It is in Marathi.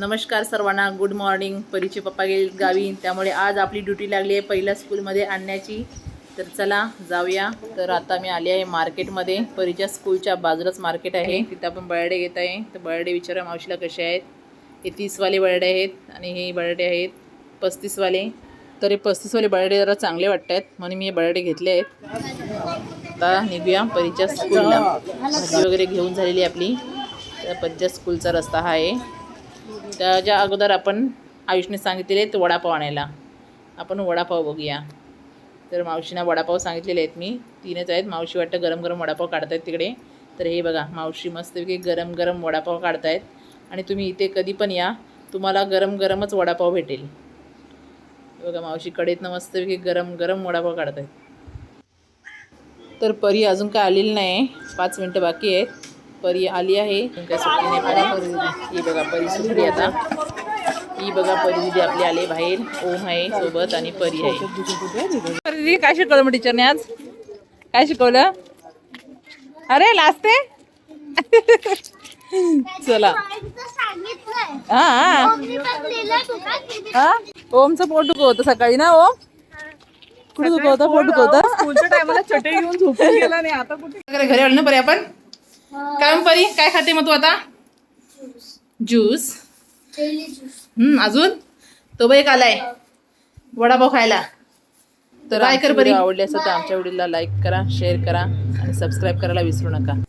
नमस्कार सर्वांना. गुड मॉर्निंग परीचे पप्पा गेले गावी. त्यामुळे आज आपली ड्युटी लागली आहे पहिल्या स्कूलमध्ये आणण्याची. तर चला जाऊया. तर आता मी आली आहे मार्केटमध्ये परीच्या स्कूलच्या बाजूलाच मार्केट आहे. तिथं आपण बर्डे घेत आहे. तर बर्डे विचारा मावशीला कसे आहेत. हे तीसवाले बर्डे आहेत आणि हे बर्डे आहेत. पस्तीसवाले. तर हे पस्तीसवाले बर्डे जरा चांगले वाटत आहेत म्हणून मी हे बर्डे घेतले आहेत. आता निघूया परीच्या स्कूलला भाजी वगैरे घेऊन झालेली आहे आपली. तर परीच्या स्कूलचा रस्ता हा आहे. त्याच्या अगोदर आपण आयुषने सांगितलेले आहेत वडापाव आणायला आपण वडापाव बघूया. तर मावशीना वडापाव सांगितलेले आहेत मी. तीनच आहेत. मावशी वाटतं गरम गरम वडापाव काढतायत तिकडे. तर हे बघा मावशी मस्तपैकी गरम गरम वडापाव काढतायत. आणि तुम्ही इथे कधी पण या तुम्हाला गरम गरमच वडापाव भेटेल. बघा मावशी कडेतनं मस्तपैकी गरम गरम वडापाव काढतायत. तर परी अजून काय आलेली नाही पाच मिनटं बाकी आहेत. परी आली आहे. काय सुटली नाही ही बघा परी सुटली आता. ही बघा परी दिदी आपली आले बाहेर. ओम आहे सोबत आणि परी आहे. परी दिदी काय शिकवलं मग टीचरने आज? काय शिकवलं? अरे लाजते चला. हा हा. हा? ओमचं पोट दुखवतं सकाळी ना ओम? कुठे दुखवतं पोट दुखवतं स्कूलच्या टायमाला चटई घेऊन झोपून गेला नाही आता कुठे? घरी आलं ना परी आपण? काय मग परी? काय खाते मग तू आता? ज्यूस हम्म अजून? तो बाई आलाय. वडापाव खायला. तर काय कर परी? आवडली असेल तर आमच्या व्हिडिओला लाईक करा शेअर करा आणि सबस्क्राईब करायला विसरू नका.